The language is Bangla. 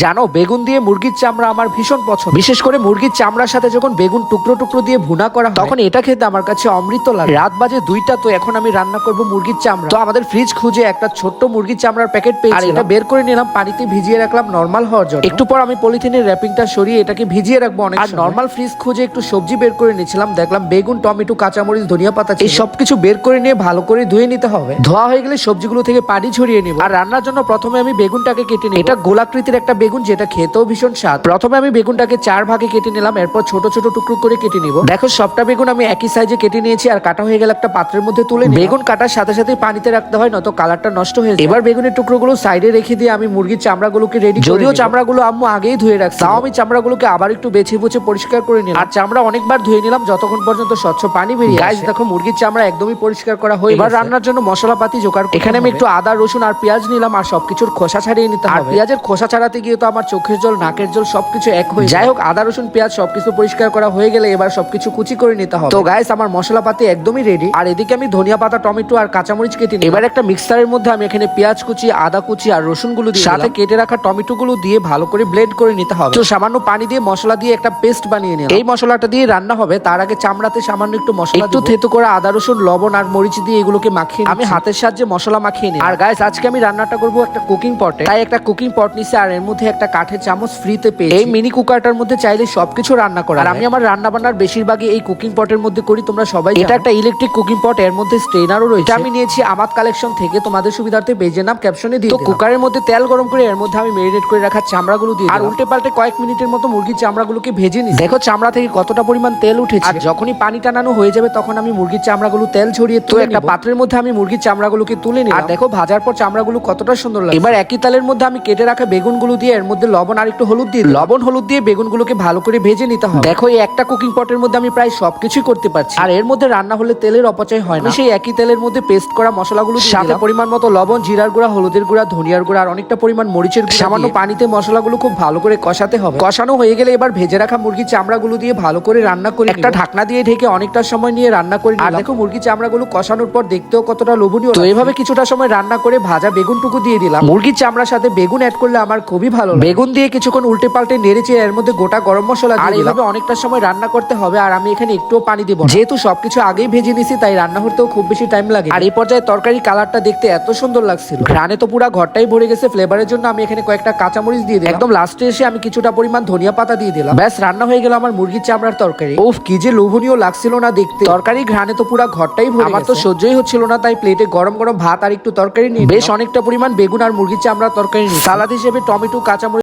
জানো বেগুন দিয়ে মুরগির চামড়া আমার ভীষণ পছন্দ। বিশেষ করে মুরগির চামড়ার সাথে যখন বেগুন টুকরো টুকরো দিয়ে ভুনা করা তখন এটা খেতে আমার কাছে অমৃত লাগে। রাত বাজে দুইটা তো এখন আমি রান্না করব মুরগির চামড়া। তো আমাদের ফ্রিজ খুঁজে একটা ছোট্ট মুরগির চামড়ার প্যাকেট পেয়েছি আর এটা বের করে নিলাম পানিতে ভিজিয়ে রাখলাম নর্মাল হওয়ার জন্য। একটু পর আমি পলিথিনের র্যাপিংটা সরিয়ে এটাকে ভিজিয়ে রাখব অনেক আর নর্মাল ফ্রিজ খুঁজে একটু সবজি বের করে নিয়েছিলাম। দেখলাম বেগুন টমেটো কাঁচামরিচ ধনিয়া পাতা এই সবকিছু বের করে নিয়ে ভালো করে ধুয়ে নিতে হবে। ধোয়া হয়ে গেলে সবজিগুলো থেকে পানি ছড়িয়ে নিব। আর রান্নার জন্য প্রথমে আমি বেগুনটাকে কেটে নিই এটা গোলাকৃতির একটা বেগুন যেটা খেতেও ভীষণ স্বাদ। প্রথমে আমি বেগুনটাকে চার ভাগে কেটে নিলাম এরপর ছোট ছোট টুকরো করে কেটে নিব। দেখো সবটা বেগুন আমি একই সাইজে কেটে নিয়েছি আর কাটা হয়ে গেলে একটা পাত্রের মধ্যে তুলে বেগুন কাটার সাথে সাথে পানিতে রাখতে হয় নয়তো কালারটা নষ্ট হয়ে যায়। এবার বেগুনের টুকরোগুলো সাইডে রেখে দিয়ে আমি মুরগির চামড়াগুলোকে রেডি যদিও চামড়াগুলো আম্মু আগেই ধুয়ে রাখছি তাও আমি চামড়াগুলোকে আবার একটু বেছে বুছে পরিষ্কার করে নিলাম। আর চামড়া অনেকবার ধুয়ে নিলাম যতক্ষণ পর্যন্ত স্বচ্ছ পানি বেরিয়ে গাইস দেখো মুরগির চামড়া একদমই পরিষ্কার করা হয়ে এবার রান্নার জন্য মশলাপাতি জোগাড় এখানে আমি একটু আদা রসুন আর পেঁয়াজ নিলাম আর সবকিছুর খোসা ছাড়িয়ে নিতে হবে। আর পেঁয়াজের খোসা ছাড়াতে গিয়ে তো আমার চোখের জল নাকের জল সবকিছু এক হয়ে যাই হোক আদা রসুন পেঁয়াজ সবকিছু পরিষ্কার করা হয়ে গেলে এবার সবকিছু কুচি করে নিতে হবে। তো গাইস আমার মশলাপাতি একদমই রেডি আর এদিকে আমি ধনিয়া পাতা টমেটো আর কাঁচামরিচ কেটে নিই এবার একটা মিক্সারের মধ্যে আমি এখানে পেঁয়াজ কুচি আদা কুচি আর রসুনগুলো দিয়ে সাথে কেটে রাখা টমেটো গুলো দিয়ে ভালো করে ব্লেন্ড করে নিতে হবে। তো সামান্য পানি দিয়ে মশলা দিয়ে একটা পেস্ট বানিয়ে নিলাম। এই মশলাটা দিয়ে রান্না হবে তার আগে চামড়াতে সামান্য একটু মশলা একটু থেতো করে আদা রসুন লবণ আর মরিচ দিয়ে এগুলোকে মাখিয়ে আমি হাতের সাহায্যে মশলা মাখিয়ে নিই আর গাইস আজকে আমি রান্নাটা করব একটা কুকিং পটে তাই একটা কুকিং পট নিছি আর এর মধ্যে একটা কাঠের চামচ ফ্রিতে পেয়েছি। এই মিনি কুকারটার মধ্যে চাইলে সবকিছু রান্না করা আর আমি আমার রান্না বান্নার বেশিরভাগই এই কুকিং পটের মধ্যে করি তোমরা সবাই এটা একটা ইলেকট্রিক কুকিং পট এর মধ্যে স্ট্রেনারও রয়েছে। আমি নিয়েছি আমাদ কালেকশন থেকে তোমাদের সুবিধার্থে বেজে নাম ক্যাপশনে দিয়ে তো কুকারের মধ্যে তেল গরম করে এর মধ্যে আমি মেরিনেট করে রাখা চামড়াগুলো দিয়ে আর উল্টে পাল্টে কয়েক মিনিটের মতো মুরগির চামড়াগুলোকে ভেজে নিই দেখো চামড়া থেকে কতটা পরিমাণ তেল উঠেছে। আর যখনই পানি টানানো হয়ে যাবে তখন আমি মুরগির চামড়াগুলো তেল ছড়িয়ে তো একটা পাত্রের মধ্যে আমি মুরগির চামড়াগুলোকে তুলে নিই আর দেখো ভাজার পর চামড়াগুলো কতটা সুন্দর লাগে এবার একই তালের মধ্যে আমি কেটে রাখা বেগুনগুলো দিয়ে এর মধ্যে লবণ আর একটু হলুদ দিয়ে লবণ হলুদ দিয়ে বেগুনগুলোকে ভালো করে ভেজে নিতে হবে। দেখো এই একটা কুকিং পটের মধ্যে আমি প্রায় সবকিছুই করতে পারছি। আর এর মধ্যে রান্না হলে তেলের অপচয় হয় না। সেই একই তেলের মধ্যে পেস্ট করা মশলাগুলো সাথে পরিমাণ মতো লবণ জিরার গুঁড়া হলুদের গুঁড়া ধনিয়ার গুঁড়া আর অনেকটা পরিমাণ মরিচের গুঁড়া সামান্য পানিতে মশলাগুলো খুব ভালো করে কষাতে হবে। কষানো হয়ে গেলে এবার ভেজে রাখা মুরগির চামড়াগুলো দিয়ে ভালো করে রান্না করে একটা ঢাকনা দিয়ে ঢেকে অনেকটা সময় নিয়ে রান্না করে আর দেখো মুরগির চামড়াগুলো কষানোর পর দেখতেও কতটা লোভনীয় তো এইভাবে কিছুটা সময় রান্না করে ভাজা বেগুনটুকু দিয়ে দিলাম। মুরগির চামড়ার সাথে বেগুন অ্যাড করলে আমার খুবই ভালো বেগুন দিয়ে কিছুক্ষণ উল্টে পাল্টে নেড়েছে এর মধ্যে গোটা গরম মশলা আর এইভাবে অনেকটা সময় রান্না করতে হবে আর আমি এখানে একটুও পানি দেবো। যেহেতু সবকিছু আগেই ভেজে নিছি তাই রান্না করতেও খুব বেশি টাইম লাগে আর এই পর্যায়ে তরকারি কালারটা দেখতে এত সুন্দর লাগছিল। ঘ্রাণে তো পুরো ঘরটাই ভরে গেছে ফ্লেভারের জন্য আমি এখানে কয়েকটা কাঁচামরিচ দিয়ে দিই একদম লাস্টে এসে আমি কিছুটা পরিমাণ ধনিয়া পাতা দিয়ে দিলাম। ব্যাস রান্না হয়ে গেল আমার মুরগির চামড়ার তরকারি। ওফ কি যে লোভনীয় লাগছিল না দেখতে। তরকারি ঘ্রাণে তো পুরো ঘরটাই ভরে আমার তো সহ্যই হচ্ছিল না তাই প্লেটে গরম গরম ভাত আর একটু তরকারি নিয়ে বেশ অনেকটা পরিমাণ বেগুন আর মুরগির চামড়ার তরকারি নিই সালাদ হিসেবে টমেটো কাঁচামরিচ